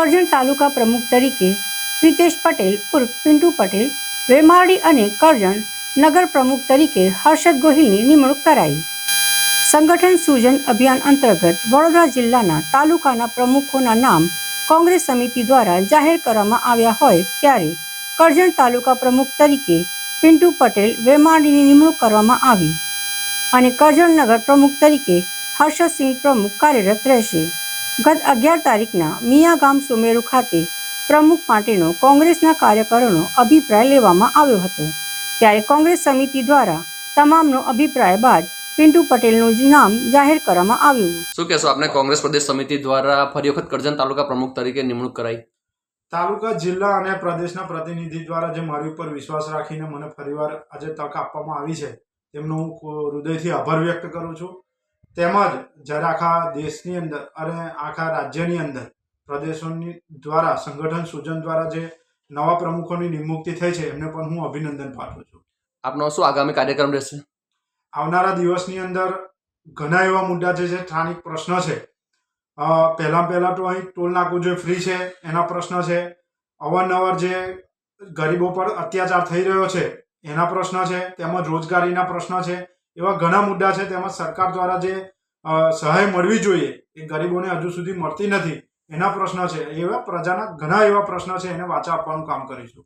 કરજણ તાલુકા પ્રમુખ તરીકે પ્રિતેશ પટેલ ઉર્ફ પિન્ટુ પટેલ વેમારડી અને કરજણ નગર પ્રમુખ તરીકે હર્ષદ ગોહિલની નિમણૂક કરાઈ. સંગઠન સૂજન અભિયાન અંતર્ગત વડોદરા જિલ્લાના તાલુકાના પ્રમુખોના નામ કોંગ્રેસ સમિતિ દ્વારા જાહેર કરવામાં આવ્યા હોય ત્યારે કરજણ તાલુકા પ્રમુખ તરીકે પિન્ટુ પટેલ વેમારડીની નિમણૂક કરવામાં આવી અને કરજણ નગર પ્રમુખ તરીકે હર્ષદસિંહ પ્રમુખ કાર્યરત રહેશે. ગત અગિયાર તારીખના મિયા ગામ સુમેરુ ખાતે પ્રમુખ માટેનો કોંગ્રેસના કાર્યકરોનો અભિપ્રાય લેવામાં આવ્યો હતો. ત્યારે કોંગ્રેસ સમિતિ દ્વારા તમામનો અભિપ્રાય બાદ પિન્ટુ પટેલનું જ નામ જાહેર કરવામાં આવ્યું. શું કહેશો આપને કોંગ્રેસ પ્રદેશ સમિતિ દ્વારા ફરી વખત કરજણ તાલુકા પ્રમુખ તરીકે નિમણૂક કરાઈ? તાલુકા જિલ્લા અને પ્રદેશના પ્રતિનિધિ દ્વારા જે મારી ઉપર વિશ્વાસ રાખીને મને ફરીવાર આજે તક આપવામાં આવી છે તેમનો હું હૃદયથી આભાર વ્યક્ત કરું છું. તેમજ જ્યારે આખા દેશની અંદર અને આખા રાજ્યની અંદર પ્રદેશોની દ્વારા સંગઠન સૂચન દ્વારા જે નવા પ્રમુખોની નિમુક્તિ થઈ છે એમને પણ હું અભિનંદન પાઠવું છું. આપનો શું આગામી કાર્યક્રમ રહેશે? આવનારા દિવસની અંદર ઘણા એવા મુદ્દા છે જે સ્થાનિક પ્રશ્ન છે. પહેલાં પહેલાં તો અહીં ટોલ નાકું જે ફ્રી છે એના પ્રશ્ન છે. અવારનવાર જે ગરીબો પર અત્યાચાર થઈ રહ્યો છે એના પ્રશ્ન છે. તેમજ રોજગારીના પ્રશ્ન છે. એવા ઘણા મુદ્દા છે તેમજ સરકાર દ્વારા જે સહાય મળવી જોઈએ એ ગરીબોને હજુ સુધી મળતી નથી, એના પ્રશ્ન છે. એવા પ્રજાના ઘણા એવા પ્રશ્ન છે, એને વાચા આપવાનું કામ કરીશું.